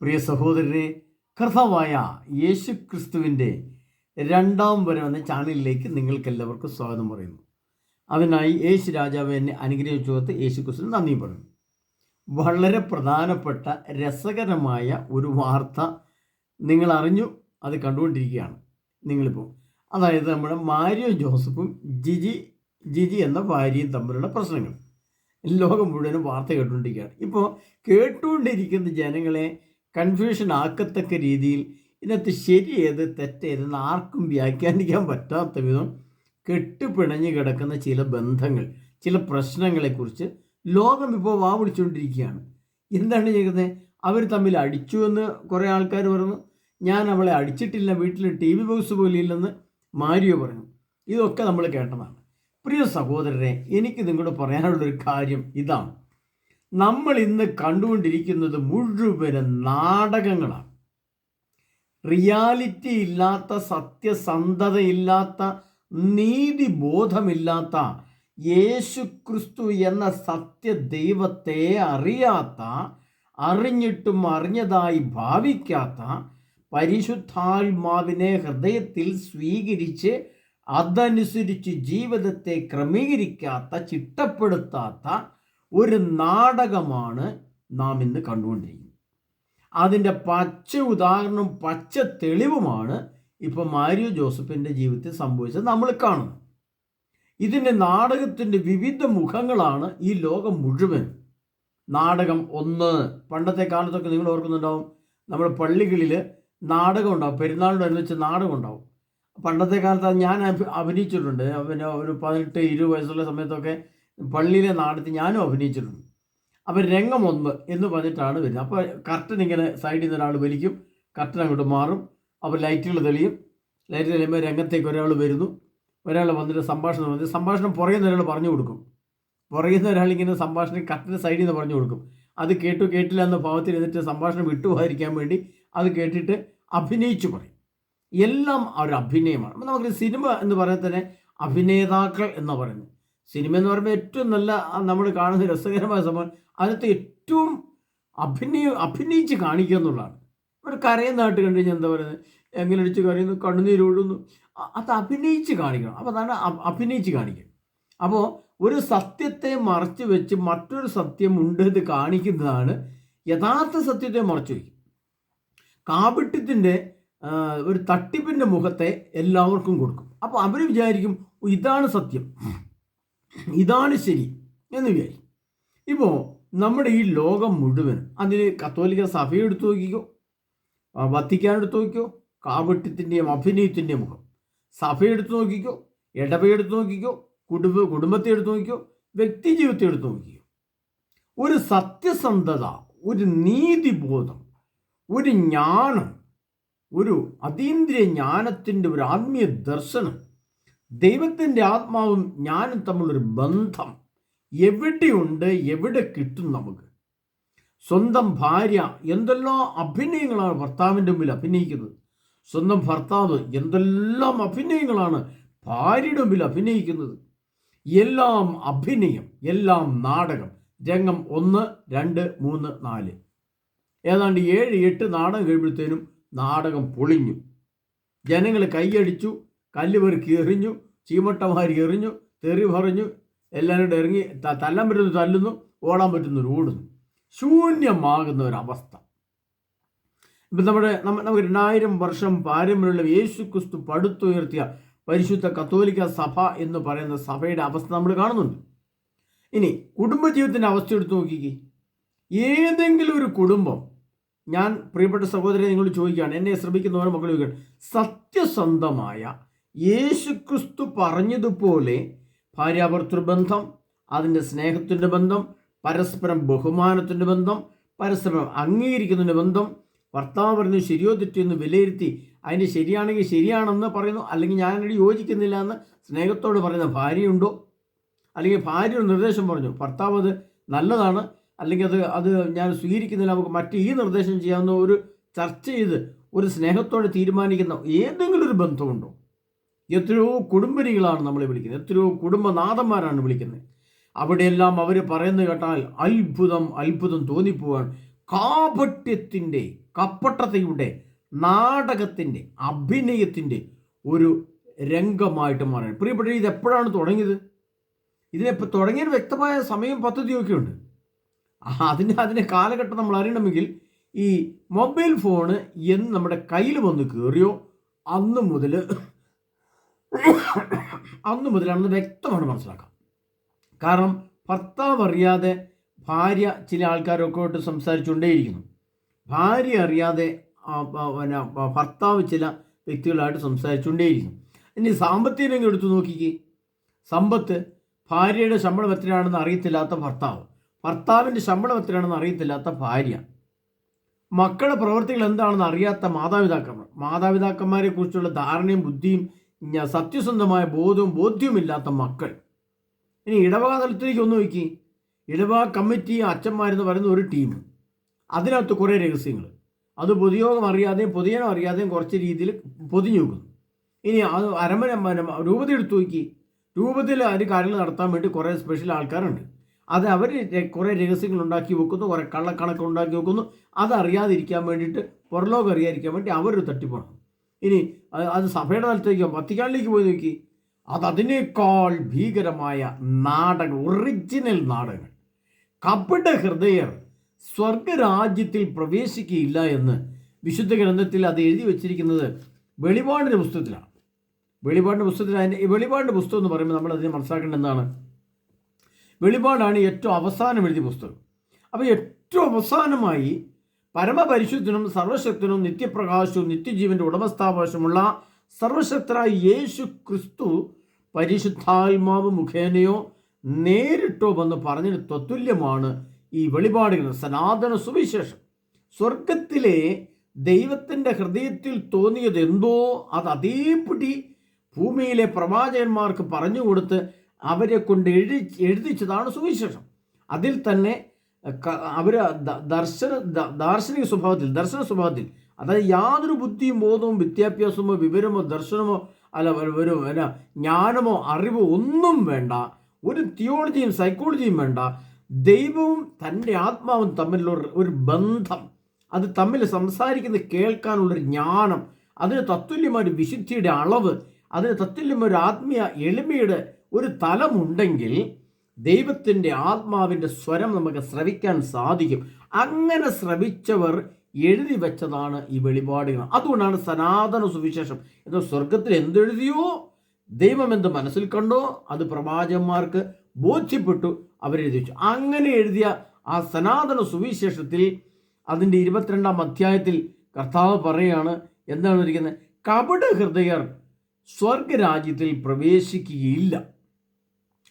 പ്രിയ സഹോദരനെ കർത്താവായ യേശു ക്രിസ്തുവിന്റെ രണ്ടാം വരം എന്ന ചാനലിലേക്ക് നിങ്ങൾക്കെല്ലാവർക്കും സ്വാഗതം പറയുന്നു. അതിനായി യേശു രാജാവ് എന്നെ അനുഗ്രഹിച്ചു കൊടുത്ത് യേശു ക്രിസ്തു നന്ദി പറഞ്ഞു വളരെ പ്രധാനപ്പെട്ട രസകരമായ ഒരു വാർത്ത നിങ്ങൾ അറിഞ്ഞു അത് കണ്ടുകൊണ്ടിരിക്കുകയാണ്. നിങ്ങളിപ്പോൾ അതായത് നമ്മുടെ മാരിയോ ജോസഫും ജിജി ജിജി എന്ന ഭാര്യയും തമ്മിലുള്ള പ്രശ്നങ്ങൾ. ലോകം മുഴുവനും വാർത്ത കേട്ടുകൊണ്ടിരിക്കുകയാണ്. ഇപ്പോൾ കേട്ടുകൊണ്ടിരിക്കുന്ന ജനങ്ങളെ കൺഫ്യൂഷൻ ആക്കത്തക്ക രീതിയിൽ ഇതിനകത്ത് ശരിയേത് തെറ്റേതെന്ന് ആർക്കും വ്യാഖ്യാനിക്കാൻ പറ്റാത്ത വിധം കെട്ടുപിണഞ്ഞു കിടക്കുന്ന ചില ബന്ധങ്ങൾ ചില പ്രശ്നങ്ങളെക്കുറിച്ച് ലോകം ഇപ്പോൾ വാവിളിച്ചുകൊണ്ടിരിക്കുകയാണ് എന്താണ് ചെയ്യുന്നത്? അവർ തമ്മിൽ അടിച്ചു എന്ന് കുറേ ആൾക്കാർ പറഞ്ഞു. ഞാൻ അവളെ അടിച്ചിട്ടില്ല വീട്ടിൽ ടി വി ബോക്സ് പോലും ഇല്ലെന്ന് മാരിയോ പറഞ്ഞു. ഇതൊക്കെ നമ്മൾ കേട്ടതാണ്. പ്രിയ സഹോദരരെ എനിക്ക് നിങ്ങളോട് പറയാനുള്ളൊരു കാര്യം ഇതാണ്. നമ്മൾ ഇന്ന് കണ്ടുകൊണ്ടിരിക്കുന്നത് മുഴുവനും നാടകങ്ങളാണ്. റിയാലിറ്റി ഇല്ലാത്ത സത്യസന്ധതയില്ലാത്ത നീതിബോധമില്ലാത്ത യേശു ക്രിസ്തു എന്ന സത്യദൈവത്തെ അറിയാത്ത അറിഞ്ഞിട്ടും അറിഞ്ഞതായി ഭാവിക്കാത്ത പരിശുദ്ധാത്മാവിനെ ഹൃദയത്തിൽ സ്വീകരിച്ച് അതനുസരിച്ച് ജീവിതത്തെ ക്രമീകരിക്കാത്ത ചിട്ടപ്പെടുത്താത്ത ഒരു നാടകമാണ് നാം ഇന്ന് കണ്ടുകൊണ്ടിരിക്കുന്നത്. അതിന്റെ പച്ച ഉദാഹരണം പച്ച തെളിവുമാണ് ഇപ്പൊ മാരിയോ ജോസഫിന്റെ ജീവിതത്തിൽ സംഭവിച്ചത് നമ്മൾ കാണുന്നു ഇതിന്റെ നാടകത്തിന്റെ വിവിധ മുഖങ്ങളാണ് ഈ ലോകം മുഴുവൻ. നാടകം ഒന്ന് പണ്ടത്തെ കാലത്തൊക്കെ നിങ്ങൾ ഓർക്കുന്നുണ്ടാവും നമ്മുടെ പള്ളികളിൽ നാടകം ഉണ്ടാവും പെരുന്നാളിനോടനുബന്ധിച്ച് നാടകം ഉണ്ടാവും. പണ്ടത്തെ കാലത്ത് ഞാൻ അഭി- അഭിനയിച്ചിട്ടുണ്ട്. പിന്നെ ഒരു പതിനെട്ട് ഇരുപത് വയസ്സുള്ള സമയത്തൊക്കെ പള്ളിയിലെ നാടത്തിൽ ഞാനും അഭിനയിച്ചിട്ടുണ്ട്. അപ്പോൾ രംഗം ഒന്ന് എന്ന് പറഞ്ഞിട്ടാണ് വരുന്നത്. അപ്പോൾ കർട്ടൻ ഇങ്ങനെ സൈഡിൽ നിന്ന് ഒരാൾ വലിക്കും കർട്ടൻ അങ്ങോട്ട് മാറും അപ്പോൾ ലൈറ്റുകൾ തെളിയും. ലൈറ്റ് തെളിയുമ്പോൾ രംഗത്തേക്ക് ഒരാൾ വരുന്നു. ഒരാൾ വന്നിട്ട് സംഭാഷണം വന്നിട്ട് സംഭാഷണം പുറകുന്ന ഒരാൾ പറഞ്ഞു കൊടുക്കും. പുറകുന്ന ഒരാൾ ഇങ്ങനെ സംഭാഷണം കർട്ടന്റെ സൈഡിൽ നിന്ന് പറഞ്ഞു കൊടുക്കും. അത് കേട്ടു കേട്ടില്ല എന്ന ഭാവത്തിൽ എന്നിട്ട് സംഭാഷണം വിട്ടുപോകാതിരിക്കാൻ വേണ്ടി അത് കേട്ടിട്ട് അഭിനയിച്ചു പറയും. എല്ലാം ഒരു അഭിനയമാണ്. അപ്പം നമുക്ക് സിനിമ എന്ന് പറയാൻ തന്നെ അഭിനേതാക്കൾ എന്ന് പറയുന്നത്. സിനിമ എന്ന് പറയുമ്പോൾ ഏറ്റവും നല്ല നമ്മൾ കാണുന്ന രസകരമായ സംഭവം അതിനകത്ത് ഏറ്റവും അഭിനയ അഭിനയിച്ച് കാണിക്കുക എന്നുള്ളതാണ്. ഒരു കരയുന്നതായിട്ട് കണ്ടു കഴിഞ്ഞാൽ എന്താ പറയുന്നത്? എങ്ങനെ അടിച്ച് കരയുന്നു കണ്ണുനീര് ഒഴുകുന്നു അത് അഭിനയിച്ച് കാണിക്കണം. അപ്പോൾ അതാണ് അഭിനയിച്ച് കാണിക്കുക. അപ്പോൾ ഒരു സത്യത്തെ മറച്ചു വെച്ച് മറ്റൊരു സത്യം ഉണ്ട് എന്ന് കാണിക്കുന്നതാണ് യഥാർത്ഥ സത്യത്തെ മറച്ചു വയ്ക്കും കാപിട്ടത്തിന്റെ ഒരു തട്ടിപ്പിന്റെ മുഖത്തെ എല്ലാവർക്കും കൊടുക്കും. അപ്പോൾ അവർ വിചാരിക്കും ഇതാണ് സത്യം. ഇതാണ് ശരി എന്ന് വിചാരിക്കും ഇപ്പോൾ നമ്മുടെ ഈ ലോകം മുഴുവൻ അതിൽ കത്തോലിക്ക സഭ എടുത്തു നോക്കിക്കോ വത്തിക്കാൻ എടുത്തു നോക്കിക്കോ കാപട്യത്തിന്റെയും അഭിനയത്തിന്റെയും മുഖം. സഭ എടുത്തു നോക്കിക്കോ ഇടവ എടുത്തു നോക്കിക്കോ കുടുംബ കുടുംബത്തെ എടുത്തു നോക്കിക്കോ വ്യക്തി ജീവിതത്തെ എടുത്തു നോക്കിക്കോ. ഒരു സത്യസന്ധത ഒരു നീതിബോധം ഒരു ജ്ഞാനം ഒരു അതീന്ദ്രിയ ജ്ഞാനത്തിന്റെ ഒരു ആത്മീയ ദർശനം ദൈവത്തിന്റെ ആത്മാവും ഞാനും തമ്മിലൊരു ബന്ധം എവിടെയുണ്ട് എവിടെ കിട്ടും നമുക്ക്? സ്വന്തം ഭാര്യ എന്തെല്ലാം അഭിനയങ്ങളാണ് ഭർത്താവിന്റെ മുമ്പിൽ അഭിനയിക്കുന്നത്. സ്വന്തം ഭർത്താവ് എന്തെല്ലാം അഭിനയങ്ങളാണ് ഭാര്യയുടെ മുമ്പിൽ അഭിനയിക്കുന്നത്. എല്ലാം അഭിനയം എല്ലാം നാടകം. രംഗം ഒന്ന് രണ്ട് മൂന്ന് നാല്. ഏതാണ്ട് ഏഴ് എട്ട് നാടകം കഴിയുമ്പോഴത്തേനും നാടകം പൊളിഞ്ഞു. ജനങ്ങൾ കൈയടിച്ചു കല്ല് പെറുക്കി എറിഞ്ഞു ചീമട്ടമാരി എറിഞ്ഞു തെറി പറഞ്ഞു എല്ലാവരും ഇറങ്ങി തല്ലാൻ പറ്റുന്നു തല്ലുന്നു ഓടാൻ പറ്റുന്നവർ ഓടുന്നു. ശൂന്യമാകുന്ന ഒരവസ്ഥ ഇപ്പം നമ്മുടെ നമ്മ- നമുക്ക് രണ്ടായിരം വർഷം പാരമ്പര്യമുള്ള യേശു ക്രിസ്തു പടുത്തുയർത്തിയ പരിശുദ്ധ കത്തോലിക്ക സഭ എന്ന് പറയുന്ന സഭയുടെ അവസ്ഥ നമ്മൾ കാണുന്നുണ്ട്. ഇനി കുടുംബജീവിതത്തിന്റെ അവസ്ഥ എടുത്ത് നോക്കിക്കേ. ഏതെങ്കിലും ഒരു കുടുംബം ഞാൻ പ്രിയപ്പെട്ട സഹോദരനെ നിങ്ങൾ ചോദിക്കുകയാണ് എന്നെ ശ്രമിക്കുന്നവരെ മക്കൾ ചോദിക്കുകയാണ് സത്യസന്ധമായ യേശുക്രിസ്തു പറഞ്ഞതുപോലെ ഭാര്യാഭർത്തൃ ബന്ധം അതിന്റെ സ്നേഹത്തിന്റെ ബന്ധം പരസ്പരം ബഹുമാനത്തിന്റെ ബന്ധം പരസ്പരം അംഗീകരിക്കുന്നതിന്റെ ബന്ധം ഭർത്താവ് പറയുന്നത് ശരിയോ തെറ്റോ എന്ന് വിലയിരുത്തി അതിന് ശരിയാണെങ്കിൽ ശരിയാണെന്ന് പറയുന്നു അല്ലെങ്കിൽ ഞാനത് യോജിക്കുന്നില്ല എന്ന് സ്നേഹത്തോട് പറയുന്ന ഭാര്യയുണ്ടോ? അല്ലെങ്കിൽ ഭാര്യ നിർദ്ദേശം പറഞ്ഞു ഭർത്താവ് അത് നല്ലതാണ് അല്ലെങ്കിൽ അത് അത് ഞാൻ സ്വീകരിക്കുന്നില്ല നമുക്ക് മറ്റ് ഈ നിർദ്ദേശം ചെയ്യാവുന്ന ഒരു ചർച്ച ചെയ്ത് ഒരു സ്നേഹത്തോടെ തീരുമാനിക്കുന്ന ഏതെങ്കിലും ഒരു ബന്ധമുണ്ടോ? എത്രയോ കുടുംബിനികളാണ് നമ്മളെ വിളിക്കുന്നത്. എത്രയോ കുടുംബനാഥന്മാരാണ് വിളിക്കുന്നത്. അവിടെയെല്ലാം അവർ പറയുന്നത് കേട്ടാൽ അത്ഭുതം അത്ഭുതം തോന്നിപ്പോവാൻ കാപട്യത്തിന്റെ കപ്പട്ടതയുടെ നാടകത്തിന്റെ അഭിനയത്തിന്റെ ഒരു രംഗമായിട്ട് മാറി പ്രിയപ്പെട്ട ഇത് എപ്പോഴാണ് തുടങ്ങിയത്? ഇതിനെപ്പോൾ തുടങ്ങിയൊരു വ്യക്തമായ സമയം പദ്ധതിയൊക്കെ ഉണ്ട് അതിന് അതിന്റെ കാലഘട്ടം നമ്മൾ അറിയണമെങ്കിൽ ഈ മൊബൈൽ ഫോണ് എന്ന് നമ്മുടെ കയ്യിൽ വന്ന് കയറിയോ അന്ന് മുതൽ അന്ന് മുതലാണെന്ന് വ്യക്തമാണ് മനസ്സിലാക്കാം. കാരണം ഭർത്താവ് അറിയാതെ ഭാര്യ ചില ആൾക്കാരൊക്കെ ആയിട്ട് സംസാരിച്ചുകൊണ്ടേയിരിക്കുന്നു. ഭാര്യ അറിയാതെ പിന്നെ ഭർത്താവ് ചില വ്യക്തികളായിട്ട് സംസാരിച്ചുകൊണ്ടേയിരിക്കുന്നു. ഇനി സാമ്പത്തിക രംഗം എടുത്തു നോക്കിക്കേ. സമ്പത്ത് ഭാര്യയുടെ ശമ്പളം എത്രയാണെന്ന് അറിയത്തില്ലാത്ത ഭർത്താവ്. ഭർത്താവിന്റെ ശമ്പളം എത്രയാണെന്ന് അറിയത്തില്ലാത്ത ഭാര്യ. മക്കളുടെ പ്രവൃത്തികൾ എന്താണെന്ന് അറിയാത്ത മാതാപിതാക്കന്മാർ. മാതാപിതാക്കന്മാരെ കുറിച്ചുള്ള ധാരണയും ബുദ്ധിയും സത്യസന്ധമായ ബോധവും ബോധ്യവുമില്ലാത്ത മക്കൾ. ഇനി ഇടവക തലത്തിലേക്ക് ഒന്ന് നോക്കി. ഇടവക കമ്മിറ്റി അച്ഛന്മാരെന്ന് പറയുന്ന ഒരു ടീം. അതിനകത്ത് കുറേ രഹസ്യങ്ങൾ. അത് പൊതുയോഗം അറിയാതെയും പൊതുജനം അറിയാതെയും കുറച്ച് രീതിയിൽ പൊതിഞ്ഞു ഇനി അത് അരമന മന- രൂപത എടുത്തു നോക്കി. രൂപത്തിൽ അതിന് കാര്യങ്ങൾ നടത്താൻ വേണ്ടി കുറേ സ്പെഷ്യൽ ആൾക്കാരുണ്ട്. അത് അവർ കുറേ രഹസ്യങ്ങൾ ഉണ്ടാക്കി വെക്കുന്നു കുറേ കള്ളക്കണക്ക് ഉണ്ടാക്കി വെക്കുന്നു. അതറിയാതിരിക്കാൻ വേണ്ടിയിട്ട് പുറലോകം അറിയാതിരിക്കാൻ വേണ്ടി അവരൊരു തട്ടിപ്പാണ്. ഇനി അത് സഭയുടെ തലത്തേക്കോ വത്തിക്കാനിലേക്ക് പോയി നോക്കി. അത് അതിനേക്കാൾ ഭീകരമായ നാടകം ഒറിജിനൽ നാടകങ്ങൾ. കപട ഹൃദയർ സ്വർഗരാജ്യത്തിൽ പ്രവേശിക്കുകയില്ല എന്ന് വിശുദ്ധ ഗ്രന്ഥത്തിൽ അത് എഴുതി വച്ചിരിക്കുന്നത് വെളിപാടിന്റെ പുസ്തകത്തിലാണ്. വെളിപാടിന്റെ പുസ്തകത്തിൽ അതിന്റെ വെളിപാടിന്റെ പുസ്തകം എന്ന് പറയുമ്പോൾ നമ്മൾ അതിനെ മനസ്സിലാക്കേണ്ടത് എന്താണ് വെളിപാടാണ് ഏറ്റവും അവസാനം എഴുതിയ പുസ്തകം. അപ്പോൾ ഏറ്റവും അവസാനമായി പരമപരിശുദ്ധനും സർവശക്തനും നിത്യപ്രകാശവും നിത്യജീവന്റെ ഉടമസ്ഥാവകാശമുള്ള സർവശക്തരായ യേശു ക്രിസ്തു പരിശുദ്ധാത്മാവ് മുഖേനയോ നേരിട്ടോ വന്ന് പറഞ്ഞതിന് തത്തുല്യമാണ് ഈ വെളിപാടുകൾ. സനാതന സുവിശേഷം. സ്വർഗത്തിലെ ദൈവത്തിന്റെ ഹൃദയത്തിൽ തോന്നിയത് എന്തോ? അത് അതേപടി ഭൂമിയിലെ പ്രവാചകന്മാർക്ക് പറഞ്ഞു കൊടുത്ത് അവരെ കൊണ്ട് എഴുതി എഴുതിച്ചതാണ് സുവിശേഷം. അതിൽ തന്നെ അവർ ദർശന ദാർശനിക സ്വഭാവത്തിൽ ദർശന സ്വഭാവത്തിൽ അതായത് യാതൊരു ബുദ്ധിയും ബോധവും വിദ്യാഭ്യാസമോ വിവരമോ ദർശനമോ അല്ല ഒരു- ജ്ഞാനമോ അറിവോ ഒന്നും വേണ്ട. ഒരു തിയോളജിയും സൈക്കോളജിയും വേണ്ട. ദൈവവും തന്റെ ആത്മാവും തമ്മിലുള്ള ഒരു- ബന്ധം. അത് തമ്മിൽ സംസാരിക്കുന്ന കേൾക്കാനുള്ളൊരു ജ്ഞാനം. അതിന് തത്തുല്യമായ ഒരു വിശുദ്ധിയുടെ അളവ്. അതിന് തത്തുല്യമായ ഒരു ആത്മീയ എളിമയുടെ ഒരു തലമുണ്ടെങ്കിൽ ദൈവത്തിന്റെ ആത്മാവിന്റെ സ്വരം നമുക്ക് ശ്രവിക്കാൻ സാധിക്കും. അങ്ങനെ ശ്രവിച്ചവർ എഴുതി വെച്ചതാണ് ഈ വെളിപാടുകൾ. അതുകൊണ്ടാണ് സനാതന സുവിശേഷം. എന്ന് സ്വർഗത്തിൽ എന്തെഴുതിയോ? ദൈവം എന്ത് മനസ്സിൽ കണ്ടോ? അത് പ്രവാചകന്മാർക്ക് ബോധ്യപ്പെട്ടു. അവരെഴുതി വെച്ചു. അങ്ങനെ എഴുതിയ ആ സനാതന സുവിശേഷത്തിൽ അതിന്റെ ഇരുപത്തിരണ്ടാം അധ്യായത്തിൽ കർത്താവ് പറയുകയാണ് എന്താണ് ഇരിക്കുന്നത്? കപട ഹൃദയർ സ്വർഗരാജ്യത്തിൽ പ്രവേശിക്കുകയില്ല.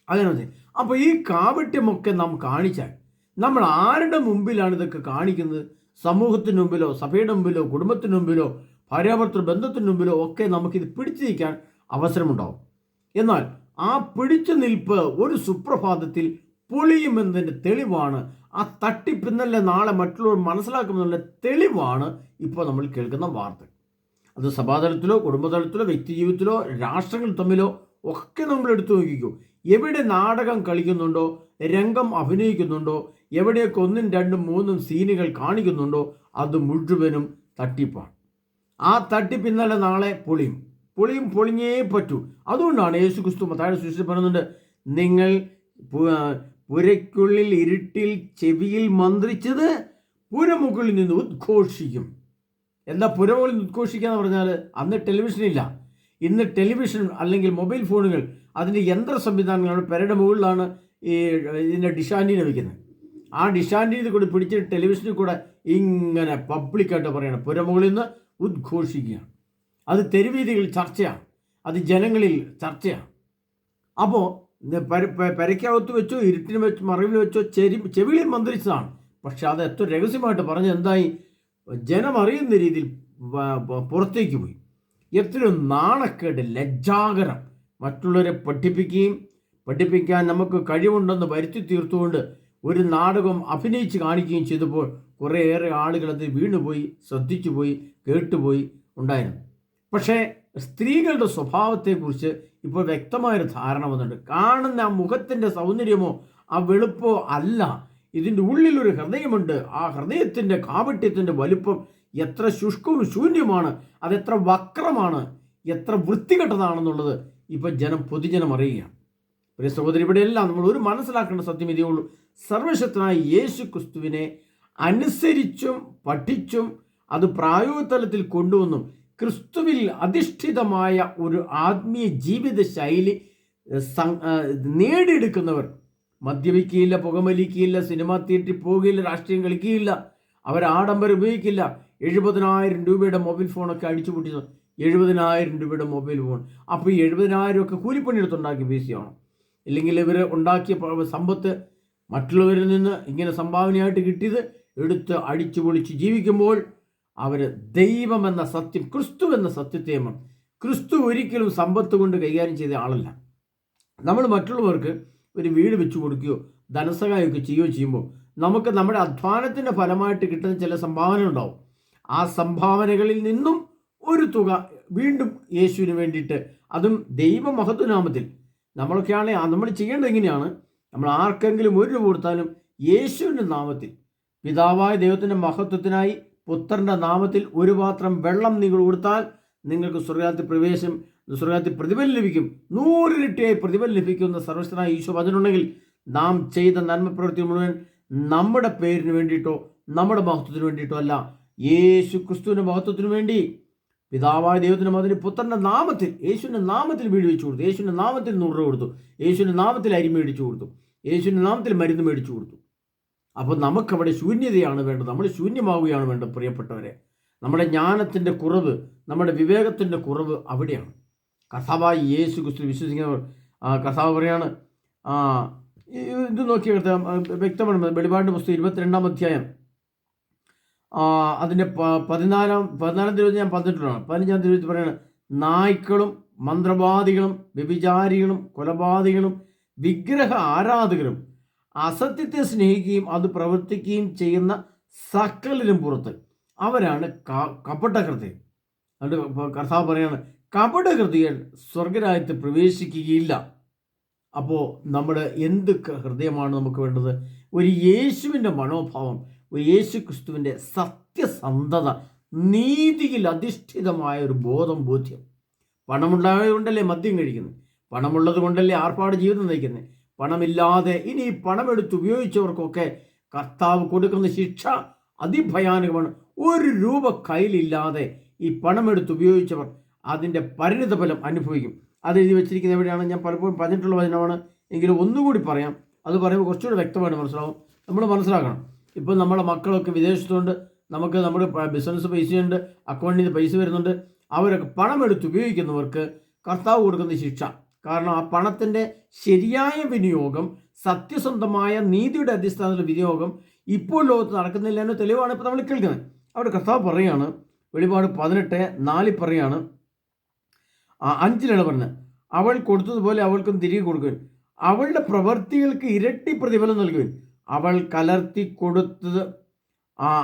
അങ്ങനെ. അപ്പോൾ ഈ കാവട്യമൊക്കെ നാം കാണിച്ചാൽ നമ്മൾ ആരുടെ മുമ്പിലാണ് ഇതൊക്കെ കാണിക്കുന്നത്? സമൂഹത്തിന് മുമ്പിലോ സഭയുടെ മുമ്പിലോ കുടുംബത്തിന് മുമ്പിലോ ഭാര്യാഭർത്തൃ ബന്ധത്തിന് മുമ്പിലോ ഒക്കെ നമുക്കിത് പിടിച്ചു നിൽക്കാൻ അവസരമുണ്ടാവും. എന്നാൽ ആ പിടിച്ചു നിൽപ്പ് ഒരു സുപ്രഭാതത്തിൽ പൊളിയുമെന്നതിന്റെ തെളിവാണ്. ആ തട്ടിപ്പിന്നല്ലേ നാളെ മറ്റുള്ളവർ മനസ്സിലാക്കുമെന്നുള്ള തെളിവാണ് ഇപ്പോൾ നമ്മൾ കേൾക്കുന്ന വാർത്ത. അത് സഭാതലത്തിലോ കുടുംബതലത്തിലോ വ്യക്തിജീവിതത്തിലോ രാഷ്ട്രങ്ങൾ തമ്മിലോ ഒക്കെ നമ്മൾ എടുത്തു നോക്കിക്കോ. എവിടെ നാടകം കളിക്കുന്നുണ്ടോ രംഗം അഭിനയിക്കുന്നുണ്ടോ എവിടെയൊക്കെ ഒന്നും രണ്ടും മൂന്നും സീനുകൾ കാണിക്കുന്നുണ്ടോ അത് മുഴുവനും തട്ടിപ്പാണ്. ആ തട്ടിപ്പ് ഇന്നലെ നാളെ പൊളിയും. പൊളിയും പൊളിഞ്ഞേ പറ്റൂ. അതുകൊണ്ടാണ് യേശു ക്രിസ്തു മത്തായ സുവിശേഷം പറയുന്നുണ്ട് നിങ്ങൾ പുരയ്ക്കുള്ളിൽ ഇരുട്ടിൽ ചെവിയിൽ മന്ത്രിച്ചത് പുരമുകളിൽ നിന്ന് ഉദ്ഘോഷിക്കും. എന്താ പുരമുകളിൽ ഉദ്ഘോഷിക്കുക എന്ന് പറഞ്ഞാൽ അന്ന് ടെലിവിഷൻ ഇല്ല ഇന്ന് ടെലിവിഷൻ അല്ലെങ്കിൽ മൊബൈൽ ഫോണുകൾ അതിന്റെ യന്ത്ര സംവിധാനങ്ങളാണ്. പെരയുടെ മുകളിലാണ് ഈ ഇതിന്റെ ഡിഷാന്റീന വയ്ക്കുന്നത് ആ ഡിഷാന്റീന കൂടി പിടിച്ച് ടെലിവിഷനിൽ കൂടെ ഇങ്ങനെ പബ്ലിക്കായിട്ട് പറയണം. പുരമുകളിൽ നിന്ന് ഉദ്ഘോഷിക്കുകയാണ്. അത് തെരുവീതികളിൽ ചർച്ചയാണ്. അത് ജനങ്ങളിൽ ചർച്ചയാണ്. അപ്പോൾ പെരയ്ക്കകത്ത് വെച്ചോ ഇരുട്ടിന് വെച്ച് മറവിൽ വെച്ചോ ചെരി ചെവിളിൽ മന്ത്രിച്ചതാണ്. പക്ഷെ അത് എത്ര രഹസ്യമായിട്ട് പറഞ്ഞ് എന്തായി? ജനമറിയുന്ന രീതിയിൽ പുറത്തേക്ക് പോയി. എത്രയോ നാണക്കേട് ലജ്ജാകരം മറ്റുള്ളവരെ പഠിപ്പിക്കുകയും പഠിപ്പിക്കാൻ നമുക്ക് കഴിവുണ്ടെന്ന് വരുത്തി തീർത്തുകൊണ്ട് ഒരു നാടകം അഭിനയിച്ച് കാണിക്കുകയും ചെയ്തപ്പോൾ കുറേയേറെ ആളുകൾ അത് വീണുപോയി ശ്രദ്ധിച്ചു പോയി കേട്ടുപോയി ഉണ്ടായിരുന്നു. പക്ഷേ സ്ത്രീകളുടെ സ്വഭാവത്തെക്കുറിച്ച് ഇപ്പോൾ വ്യക്തമായൊരു ധാരണ വന്നിട്ടുണ്ട്. കാണുന്ന ആ മുഖത്തിന്റെ സൗന്ദര്യമോ ആ വെളുപ്പോ അല്ല. ഇതിന്റെ ഉള്ളിലൊരു ഹൃദയമുണ്ട്. ആ ഹൃദയത്തിന്റെ കാപട്യത്തിന്റെ വലുപ്പം എത്ര ശുഷ്കവും ശൂന്യമാണ് അതെത്ര വക്രമാണ് എത്ര വൃത്തികെട്ടതാണെന്നുള്ളത് ഇപ്പം ജനം പൊതുജനം അറിയുകയാണ്. പ്രിയ സഹോദരി ഇവിടെയെല്ലാം നമ്മൾ ഒരു മനസ്സിലാക്കേണ്ട സത്യം ഇതേ ഉള്ളൂ. സർവശക്തനായ യേശു ക്രിസ്തുവിനെ അനുസരിച്ചും പഠിച്ചും അത് പ്രായോഗതലത്തിൽ കൊണ്ടുവന്നും ക്രിസ്തുവിൽ അധിഷ്ഠിതമായ ഒരു ആത്മീയ ജീവിത ശൈലി നേടിയെടുക്കുന്നവർ. മദ്യപിക്കുകയില്ല പുകമലിക്കുകയില്ല സിനിമ തിയേറ്ററിൽ പോവുകയില്ല രാഷ്ട്രീയം കളിക്കുകയില്ല അവർ ആഡംബരം ഉപയോഗിക്കില്ല എഴുപതിനായിരം രൂപയുടെ മൊബൈൽ ഫോണൊക്കെ അടിച്ചു പൊട്ടിച്ചു എഴുപതിനായിരം രൂപയുടെ മൊബൈൽ ഫോൺ. അപ്പോൾ ഈ എഴുപതിനായിരം ഒക്കെ കൂലിപ്പണിയെടുത്തുണ്ടാക്കിയ ആണോ ഇല്ലെങ്കിൽ ഇവർ ഉണ്ടാക്കിയ പ- സമ്പത്ത് മറ്റുള്ളവരിൽ നിന്ന് ഇങ്ങനെ സംഭാവനയായിട്ട് കിട്ടിയത് എടുത്ത് അടിച്ചു പൊളിച്ച് ജീവിക്കുമ്പോൾ അവർ ദൈവമെന്ന സത്യം ക്രിസ്തു എന്ന സത്യത്തെയും ക്രിസ്തു ഒരിക്കലും സമ്പത്ത് കൊണ്ട് കൈകാര്യം ചെയ്ത ആളല്ല. നമ്മൾ മറ്റുള്ളവർക്ക് ഒരു വീട് വെച്ചു കൊടുക്കുകയോ ധനസഹായമൊക്കെ ചെയ്യുകയോ ചെയ്യുമ്പോൾ നമുക്ക് നമ്മുടെ അധ്വാനത്തിന്റെ ഫലമായിട്ട് കിട്ടുന്ന ചില സംഭാവന ഉണ്ടാവും ആ സംഭാവനകളിൽ നിന്നും ഒരു തുക വീണ്ടും യേശുവിന് വേണ്ടിയിട്ട്. അതും ദൈവമഹത്വനാമത്തിൽ. നമ്മളൊക്കെയാണ് നമ്മൾ ചെയ്യേണ്ടത് എങ്ങനെയാണ് നമ്മൾ ആർക്കെങ്കിലും ഒരു രൂപ കൊടുത്താലും യേശുവിന്റെ നാമത്തിൽ. പിതാവായ ദൈവത്തിന്റെ മഹത്വത്തിനായി പുത്രന്റെ നാമത്തിൽ ഒരു പാത്രം വെള്ളം നിങ്ങൾ കൊടുത്താൽ നിങ്ങൾക്ക് സ്വർഗാത്തിൽ പ്രവേശം സ്വർഗാത്തിൽ പ്രതിഫലം ലഭിക്കും. നൂറിരട്ടിയായി പ്രതിഫലം ലഭിക്കുന്ന സർവശനായ ഈശോ പറഞ്ഞിട്ടുണ്ടെങ്കിൽ നാം ചെയ്ത നന്മ പ്രവൃത്തി മുഴുവൻ നമ്മുടെ പേരിന് വേണ്ടിയിട്ടോ നമ്മുടെ മഹത്വത്തിന് വേണ്ടിയിട്ടോ അല്ല യേശു ക്രിസ്തുവിന്റെ മഹത്വത്തിനു വേണ്ടി പിതാവായ ദൈവത്തിന്റെ മകത്തിന് പുത്രന്റെ നാമത്തിൽ യേശുവിന്റെ നാമത്തിൽ വീട് വെച്ചു കൊടുത്തു. യേശുവിന്റെ നാമത്തിൽ നൂറ് രൂപ കൊടുത്തു. യേശുവിന്റെ നാമത്തിൽ അരി മേടിച്ചു കൊടുത്തു. യേശുവിന്റെ നാമത്തിൽ മരുന്ന് മേടിച്ചു കൊടുത്തു. അപ്പോൾ നമുക്കവിടെ ശൂന്യതയാണ് വേണ്ടത്. നമ്മൾ ശൂന്യമാവുകയാണ് വേണ്ടത് പ്രിയപ്പെട്ടവരെ. നമ്മുടെ ജ്ഞാനത്തിന്റെ കുറവ് നമ്മുടെ വിവേകത്തിന്റെ കുറവ് അവിടെയാണ്. കർത്താവായി യേശു ക്രിസ്തു വിശ്വസിക്കുന്നവർ കർത്താവ് പറയാണ് ഇത് നോക്കിയ വ്യക്തമാണ് വെളിപാട് പുസ്തകം ഇരുപത്തിരണ്ടാം അധ്യായം. അതിന്റെ പതിനാലാം പതിനാലാം തീയതി ഞാൻ പറഞ്ഞിട്ടുള്ളതാണ് പതിനഞ്ചാം തീയതി പറയുന്നത് നായ്ക്കളും മന്ത്രവാദികളും വ്യഭിചാരികളും കൊലപാതകളും വിഗ്രഹ ആരാധകരും അസത്യത്തെ സ്നേഹിക്കുകയും അത് പ്രവർത്തിക്കുകയും ചെയ്യുന്ന സകലരും പുറത്ത്. അവരാണ് കപടകൃതി അതുകൊണ്ട് കർത്താവ് പറയാണ് കപടകൃതികൾ സ്വർഗരാജ്യത്ത് പ്രവേശിക്കുകയില്ല. അപ്പോൾ നമ്മുടെ എന്ത് ഹൃദയമാണ് നമുക്ക് വേണ്ടത്? ഒരു യേശുവിന്റെ മനോഭാവം യേശു ക്രിസ്തുവിന്റെ സത്യസന്ധത നീതിയിൽ അധിഷ്ഠിതമായ ഒരു ബോധം ബോധ്യം. പണമുണ്ടായത് കൊണ്ടല്ലേ മദ്യം കഴിക്കുന്നത്? പണമുള്ളത് കൊണ്ടല്ലേ ആർപ്പാട് ജീവിതം നയിക്കുന്നത്? പണമില്ലാതെ ഇനി പണമെടുത്ത് ഉപയോഗിച്ചവർക്കൊക്കെ കർത്താവ് കൊടുക്കുന്ന ശിക്ഷ അതിഭയാനകമാണ്. ഒരു രൂപ കയ്യിലില്ലാതെ ഈ പണമെടുത്ത് ഉപയോഗിച്ചവർ അതിന്റെ പരിണിത ഫലം അനുഭവിക്കും. അത് എഴുതി വെച്ചിരിക്കുന്ന എവിടെയാണ്? ഞാൻ പലപ്പോഴും പറഞ്ഞിട്ടുള്ള വചനമാണ്. എങ്കിലും ഒന്നുകൂടി പറയാം. അത് പറയുമ്പോൾ കുറച്ചുകൂടി വ്യക്തമായിട്ട് മനസ്സിലാവും. നമ്മൾ മനസ്സിലാക്കണം. ഇപ്പോൾ നമ്മുടെ മക്കളൊക്കെ വിദേശത്തുണ്ട് നമുക്ക് നമ്മുടെ ബിസിനസ് പൈസയുണ്ട് അക്കൗണ്ടിൽ നിന്ന് പൈസ വരുന്നുണ്ട്. അവരൊക്കെ പണമെടുത്ത് ഉപയോഗിക്കുന്നവർക്ക് കർത്താവ് കൊടുക്കുന്ന ശിക്ഷ. കാരണം ആ പണത്തിന്റെ ശരിയായ വിനിയോഗം സത്യസന്ധമായ നീതിയുടെ അടിസ്ഥാനത്തിലുള്ള വിനിയോഗം ഇപ്പോൾ ലോകത്ത് നടക്കുന്നില്ല എന്ന തെളിവാണ് ഇപ്പോൾ നമ്മൾ കേൾക്കുന്നത്. അവിടെ കർത്താവ് പറയുകയാണ് വെളിപാട് പതിനെട്ട് നാലിൽ പറയാണ് അഞ്ചിലാണ് പറഞ്ഞത് അവൾ കൊടുത്തതുപോലെ അവൾക്കും തിരികെ കൊടുക്കുവാൻ. അവളുടെ പ്രവൃത്തികൾക്ക് ഇരട്ടി പ്രതിഫലം നൽകുവിൻ. അവൾ കലർത്തി കൊടുത്തത്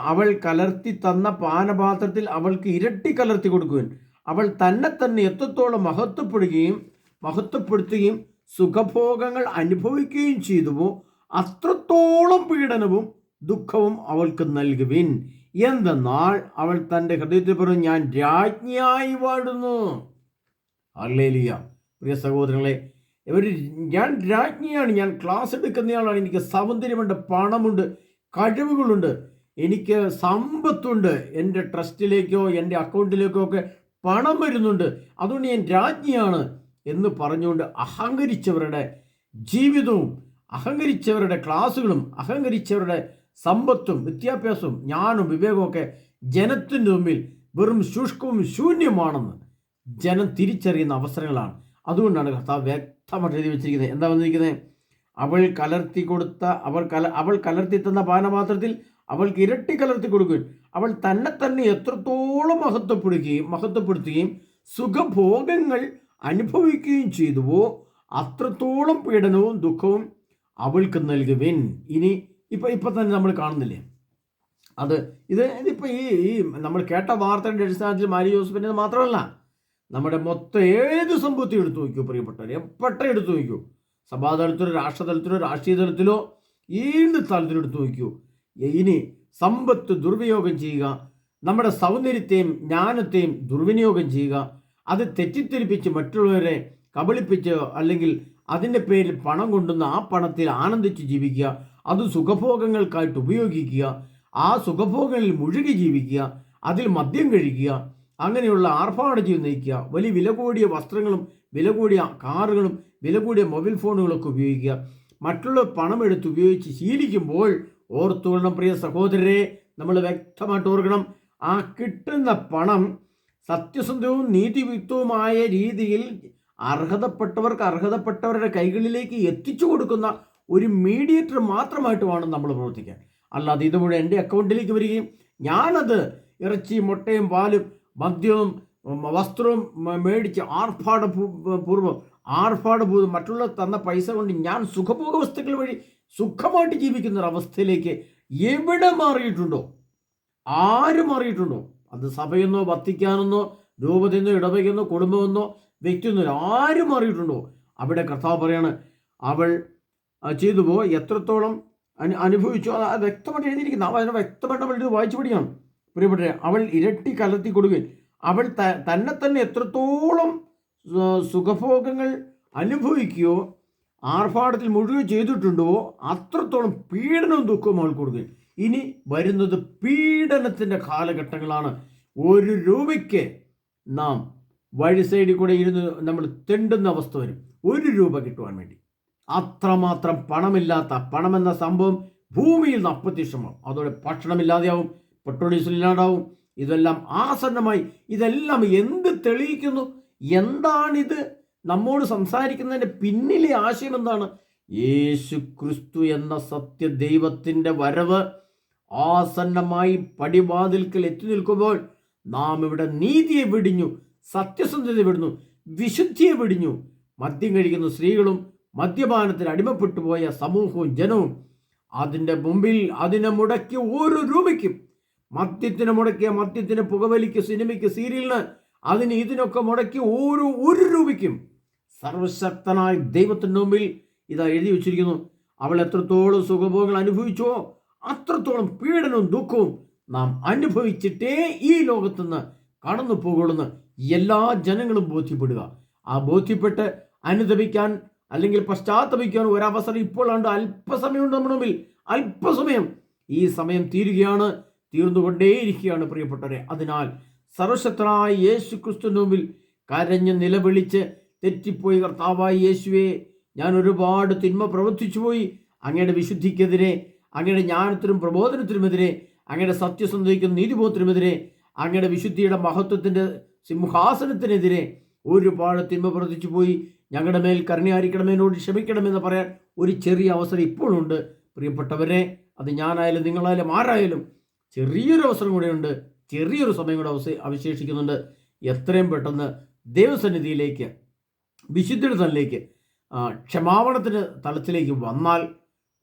അവൾ കലർത്തി തന്ന പാനപാത്രത്തിൽ അവൾക്ക് ഇരട്ടി കലർത്തി കൊടുക്കുകയും അവൾ തന്നെ തന്നെ എത്രത്തോളം മഹത്വപ്പെടുകയും മഹത്വപ്പെടുത്തുകയും സുഖഭോഗങ്ങൾ അനുഭവിക്കുകയും ചെയ്തുവോ അത്രത്തോളം പീഡനവും ദുഃഖവും അവൾക്ക് നൽകുവിൻ. എന്തെന്നാൽ അവൾ തന്റെ ഹൃദയത്തിൽ പറഞ്ഞു ഞാൻ രാജ്ഞിയായി വാടുന്നു അല്ലേലിയ പ്രിയ സഹോദരങ്ങളെ ഇവർ ഞാൻ രാജ്ഞിയാണ് ഞാൻ ക്ലാസ് എടുക്കുന്നയാളാണ് എനിക്ക് സൗന്ദര്യമുണ്ട് പണമുണ്ട് കഴിവുകളുണ്ട് എനിക്ക് സമ്പത്തുണ്ട് എന്റെ ട്രസ്റ്റിലേക്കോ എന്റെ അക്കൗണ്ടിലേക്കോ ഒക്കെ പണം വരുന്നുണ്ട്. അതുകൊണ്ട് ഞാൻ രാജ്ഞിയാണ് എന്ന് പറഞ്ഞുകൊണ്ട് അഹങ്കരിച്ചവരുടെ ജീവിതവും അഹങ്കരിച്ചവരുടെ ക്ലാസ്സുകളും അഹങ്കരിച്ചവരുടെ സമ്പത്തും വിദ്യാഭ്യാസവും ജ്ഞാനവും വിവേകവും ഒക്കെ ജനത്തിന്റെ മുമ്പിൽ വെറും ശുഷ്കവും ശൂന്യമാണെന്ന് ജനം തിരിച്ചറിയുന്ന അവസരങ്ങളാണ്. അതുകൊണ്ടാണ് കർത്താവ് വ്യക്തമായിട്ട് എഴുതി വെച്ചിരിക്കുന്നത്. എന്താ വന്നിരിക്കുന്നത്? അവൾ കലർത്തി കൊടുത്ത അവൾ കല അവൾ കലർത്തി തന്ന പാനപാത്രത്തിൽ അവൾക്ക് ഇരട്ടി കലർത്തി കൊടുക്കുകയും അവൾ തന്നെ തന്നെ എത്രത്തോളം മഹത്വപ്പെടുകയും മഹത്വപ്പെടുത്തുകയും സുഖഭോഗങ്ങൾ അനുഭവിക്കുകയും ചെയ്തുവോ അത്രത്തോളം പീഡനവും ദുഃഖവും അവൾക്ക് നൽകുവിൻ. ഇനി ഇപ്പം ഇപ്പം തന്നെ നമ്മൾ കാണുന്നില്ലേ? അത് ഇത് ഇതിപ്പോൾ ഈ ഈ നമ്മൾ കേട്ട വാർത്തയുടെ അടിസ്ഥാനത്തിൽ മാരി ജോസഫിന്റെ മാത്രമല്ല. നമ്മുടെ മൊത്തം ഏത് സംഭവത്തിൽ എടുത്തു നോക്കൂ പ്രിയപ്പെട്ടവർ എപ്പെട്ട എടുത്തു നോക്കൂ സഭാതലത്തിലോ രാഷ്ട്രതലത്തിലോ രാഷ്ട്രീയ തലത്തിലോ ഏത് തലത്തിലെടുത്ത് നോക്കൂ ഇനി സമ്പത്ത് ദുർവിനിയോഗം ചെയ്യുക നമ്മുടെ സൗന്ദര്യത്തെയും ജ്ഞാനത്തെയും ദുർവിനിയോഗം ചെയ്യുക അത് തെറ്റിദ്ധരിപ്പിച്ച് മറ്റുള്ളവരെ കബളിപ്പിച്ച് അല്ലെങ്കിൽ അതിന്റെ പേരിൽ പണം കൊണ്ടുവന്ന് ആ പണത്തിൽ ആനന്ദിച്ച് ജീവിക്കുക അത് സുഖഭോഗങ്ങൾക്കായിട്ട് ഉപയോഗിക്കുക ആ സുഖഭോഗങ്ങളിൽ മുഴുകി ജീവിക്കുക അതിൽ മദ്യം കഴിക്കുക അങ്ങനെയുള്ള ആർഭാട ജീവിതം നയിക്കുക. വലിയ വില കൂടിയ വസ്ത്രങ്ങളും വില കൂടിയ കാറുകളും വില കൂടിയ മൊബൈൽ ഫോണുകളൊക്കെ ഉപയോഗിക്കുക. മറ്റുള്ള പണം എടുത്ത് ഉപയോഗിച്ച് ശീലിക്കുമ്പോൾ ഓർത്തുകൊള്ളണം പ്രിയ സഹോദരരെ. നമ്മൾ വ്യക്തമായിട്ട് ഓർക്കണം ആ കിട്ടുന്ന പണം സത്യസന്ധവും നീതിയുക്തവുമായ രീതിയിൽ അർഹതപ്പെട്ടവർക്ക് അർഹതപ്പെട്ടവരുടെ കൈകളിലേക്ക് എത്തിച്ചു കൊടുക്കുന്ന ഒരു മീഡിയേറ്റർ മാത്രമായിട്ട് വേണം നമ്മൾ പ്രവർത്തിക്കാൻ. അല്ലാതെ ഇത് മുഴുവൻ എന്റെ അക്കൗണ്ടിലേക്ക് വരികയും ഞാനത് ഇറച്ചി മുട്ടയും പാലും മദ്യവും വസ്ത്രവും മേടിച്ച് ആർഭാട പൂർവം ആർഭാടപൂർവം മറ്റുള്ള തന്ന പൈസ കൊണ്ട് ഞാൻ സുഖഭോഗ വസ്തുക്കൾ വഴി സുഖമായിട്ട് ജീവിക്കുന്ന ഒരവസ്ഥയിലേക്ക് എവിടെ മാറിയിട്ടുണ്ടോ? ആര് മാറിയിട്ടുണ്ടോ? അത് സഭയെന്നോ വത്തിക്കാനെന്നോ രൂപതെന്നോ ഇടവകയെന്നോ കുടുംബമെന്നോ വ്യക്തിയെന്നോ ആര് മാറിയിട്ടുണ്ടോ? അവിടെ കർത്താവ് പറയാണ് അവൾ ചെയ്തു പോ എത്രത്തോളം അനുഭവിച്ചു? അത് വ്യക്തമായിട്ട് എഴുതിയിരിക്കുന്നു. അവ വ്യക്തമായിട്ട് അവൾ ഇത് വായിച്ചു പഠിക്കണം പ്രിയപ്പെട്ടെ അവൾ ഇരട്ടി കലർത്തി കൊടുക്കുകയും അവൾ ത- തന്നെ തന്നെ എത്രത്തോളം സുഖഭോഗങ്ങൾ അനുഭവിക്കുകയോ ആർഭാടത്തിൽ മുഴുവൻ ചെയ്തിട്ടുണ്ടോ അത്രത്തോളം പീഡനവും ദുഃഖവും അവൾ കൊടുക്കുകയും. ഇനി വരുന്നത് പീഡനത്തിന്റെ കാലഘട്ടങ്ങളാണ്. ഒരു രൂപയ്ക്ക് നാം വഴി സൈഡിൽ കൂടെ ഇരുന്ന് നമ്മൾ തെണ്ടുന്ന അവസ്ഥ വരും. ഒരു രൂപ കിട്ടുവാൻ വേണ്ടി. അത്രമാത്രം പണമില്ലാത്ത പണമെന്ന സംഭവം ഭൂമിയിൽ നിന്ന് അപ്രത്യക്ഷമാവും. അതോടെ ഭക്ഷണമില്ലാതെയാവും. പെട്രോൾ ഡീസൽ ഇല്ലാണ്ടാവും ഇതെല്ലാം ആസന്നമായി. ഇതെല്ലാം എന്ത് തെളിയിക്കുന്നു? എന്താണിത്? നമ്മോട് സംസാരിക്കുന്നതിന്റെ പിന്നിലെ ആശയം എന്താണ്? യേശു ക്രിസ്തു എന്ന സത്യ ദൈവത്തിന്റെ വരവ് ആസന്നമായി പടിവാതിൽക്കൽ എത്തി നിൽക്കുമ്പോൾ നാം ഇവിടെ നീതിയെ വെടിഞ്ഞു സത്യസന്ധത വിടുന്നു വിശുദ്ധിയെ വെടിഞ്ഞു. മദ്യം കഴിക്കുന്ന സ്ത്രീകളും മദ്യപാനത്തിന് അടിമപ്പെട്ടു പോയ സമൂഹവും ജനവും അതിന്റെ മുമ്പിൽ അതിനെ മുടക്കി ഓരോ രൂപയ്ക്കും മദ്യത്തിന് മുടക്കിയ മദ്യത്തിന് പുകവലിക്ക് സിനിമയ്ക്ക് സീരിയലിന് അതിന് ഇതിനൊക്കെ മുടക്കി ഓരോ ഒരു രൂപയ്ക്കും സർവശക്തനായ ദൈവത്തിന്റെ മുമ്പിൽ ഇതാ എഴുതി വച്ചിരിക്കുന്നു. അവൾ എത്രത്തോളം സുഖഭോഗങ്ങൾ അനുഭവിച്ചോ അത്രത്തോളം പീഡനവും ദുഃഖവും നാം അനുഭവിച്ചിട്ടേ ഈ ലോകത്തുനിന്ന് കടന്നു പോകുള്ളൂ എല്ലാ ജനങ്ങളും ബോധ്യപ്പെടുക. ആ ബോധ്യപ്പെട്ട് അനുദപിക്കാൻ അല്ലെങ്കിൽ പശ്ചാത്തപിക്കാൻ ഒരവസരം ഇപ്പോഴാണ്ട് അല്പസമയമുണ്ട് നമ്മുടെ മുമ്പിൽ. അല്പസമയം ഈ സമയം തീരുകയാണ്. തീർന്നുകൊണ്ടേയിരിക്കുകയാണ് പ്രിയപ്പെട്ടവരെ. അതിനാൽ സർവശക്തനായ യേശു ക്രിസ്തു മുമ്പിൽ കരഞ്ഞ് നിലവിളിച്ച് തെറ്റിപ്പോയി കർത്താവായ യേശുവേ ഞാൻ ഒരുപാട് തിന്മ പ്രവർത്തിച്ചു പോയി. അങ്ങയുടെ വിശുദ്ധിക്കെതിരെ അങ്ങയുടെ ജ്ഞാനത്തിനും പ്രബോധനത്തിനുമെതിരെ അങ്ങയുടെ സത്യസന്ധതയ്ക്കും നീതിബോധത്തിനുമെതിരെ അങ്ങയുടെ വിശുദ്ധിയുടെ മഹത്വത്തിന്റെ സിംഹാസനത്തിനെതിരെ ഒരുപാട് തിന്മ പ്രവർത്തിച്ചു പോയി. ഞങ്ങളുടെ മേൽ കരുണയായിരിക്കണമെന്നോട് ക്ഷമിക്കണമെന്ന് പറയാൻ ഒരു ചെറിയ അവസരം ഇപ്പോഴുണ്ട് പ്രിയപ്പെട്ടവരെ അത് ഞാനായാലും നിങ്ങളായാലും ആരായാലും ചെറിയൊരു അവസരം കൂടെയുണ്ട്. ചെറിയൊരു സമയം കൂടെ അവസ അവശേഷിക്കുന്നുണ്ട്. എത്രയും പെട്ടെന്ന് ദൈവസന്നിധിയിലേക്ക് വിശുദ്ധിയുടെ തലത്തിലേക്ക് ക്ഷമാപണത്തിന് തലത്തിലേക്ക് വന്നാൽ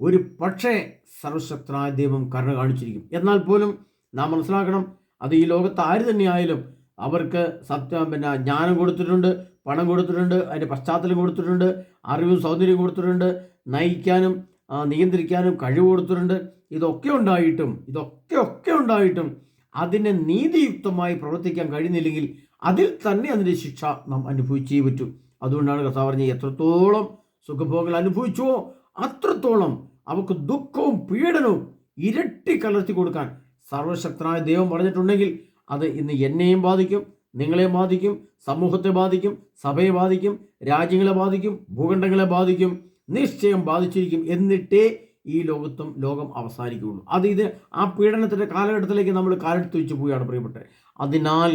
ഒരു പക്ഷേ സർവശക്തനായ ദൈവം കരുണ കാണിച്ചിരിക്കും. എന്നാൽ പോലും നാം മനസ്സിലാക്കണം അത് ഈ ലോകത്ത് ആര് തന്നെയായാലും അവർക്ക് സത്യം പിന്നെ ജ്ഞാനം കൊടുത്തിട്ടുണ്ട് പണം കൊടുത്തിട്ടുണ്ട് അതിന്റെ പശ്ചാത്തലം കൊടുത്തിട്ടുണ്ട് അറിവും സൗന്ദര്യം കൊടുത്തിട്ടുണ്ട് നയിക്കാനും നിയന്ത്രിക്കാനും കഴിവ് കൊടുത്തിട്ടുണ്ട്. ഇതൊക്കെ ഉണ്ടായിട്ടും ഇതൊക്കെ ഒക്കെ ഉണ്ടായിട്ടും അതിനെ നീതിയുക്തമായി പ്രവർത്തിക്കാൻ കഴിയുന്നില്ലെങ്കിൽ അതിൽ തന്നെ അതിന്റെ ശിക്ഷ നാം അനുഭവിച്ചേ പറ്റൂ. അതുകൊണ്ടാണ് കഥ പറഞ്ഞത് എത്രത്തോളം സുഖഭോഗങ്ങൾ അനുഭവിച്ചുവോ അത്രത്തോളം അവർക്ക് ദുഃഖവും പീഡനവും ഇരട്ടി കലർത്തി കൊടുക്കാൻ സർവശക്തനായ ദൈവം പറഞ്ഞിട്ടുണ്ടെങ്കിൽ അത് ഇന്ന് എന്നെയും ബാധിക്കും നിങ്ങളെ ബാധിക്കും സമൂഹത്തെ ബാധിക്കും സഭയെ ബാധിക്കും രാജ്യങ്ങളെ ബാധിക്കും ഭൂഖണ്ഡങ്ങളെ ബാധിക്കും. നിശ്ചയം ബാധിച്ചിരിക്കും എന്നിട്ടേ ഈ ലോകത്തും ലോകം അവസാനിക്കുകയുള്ളൂ. അത് ഇത് ആ പീഡനത്തിന്റെ കാലഘട്ടത്തിലേക്ക് നമ്മൾ കാലെടുത്ത് വെച്ച് പോവുകയാണ് പ്രിയപ്പെട്ടത് അതിനാൽ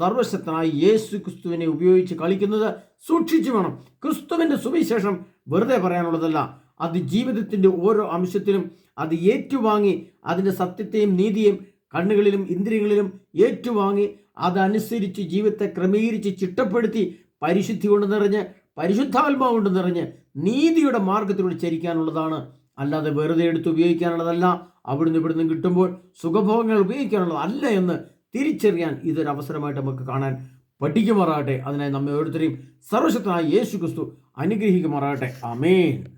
സർവശക്തനായ യേശു ക്രിസ്തുവിനെ ഉപയോഗിച്ച് കളിക്കുന്നത് സൂക്ഷിച്ചു വേണം. ക്രിസ്തുവിന്റെ സുവിശേഷം വെറുതെ പറയാനുള്ളതല്ല അത് ജീവിതത്തിന്റെ ഓരോ അംശത്തിലും അത് ഏറ്റുവാങ്ങി അതിന്റെ സത്യത്തെയും നീതിയും കണ്ണുകളിലും ഇന്ദ്രിയങ്ങളിലും ഏറ്റുവാങ്ങി അതനുസരിച്ച് ജീവിതത്തെ ക്രമീകരിച്ച് ചിട്ടപ്പെടുത്തി പരിശുദ്ധി കൊണ്ട് നിറഞ്ഞ് പരിശുദ്ധാത്മാവ് കൊണ്ട് നിറഞ്ഞ് നീതിയുടെ മാർഗത്തിലൂടെ ചരിക്കാനുള്ളതാണ്. അല്ലാതെ വെറുതെ എടുത്ത് ഉപയോഗിക്കാനുള്ളതല്ല. അവിടുന്ന് ഇവിടുന്ന് കിട്ടുമ്പോൾ സുഖഭോഗങ്ങൾ ഉപയോഗിക്കാനുള്ളത് അല്ല എന്ന് തിരിച്ചറിയാൻ ഇതൊരു അവസരമായിട്ട് നമുക്ക് കാണാൻ പഠിക്കുമാറാകട്ടെ. അതിനായി നമ്മെ ഓരോരുത്തരെയും സർവശക്തനായ യേശു ക്രിസ്തു അനുഗ്രഹിക്കുമാറാകട്ടെ. അമേൻ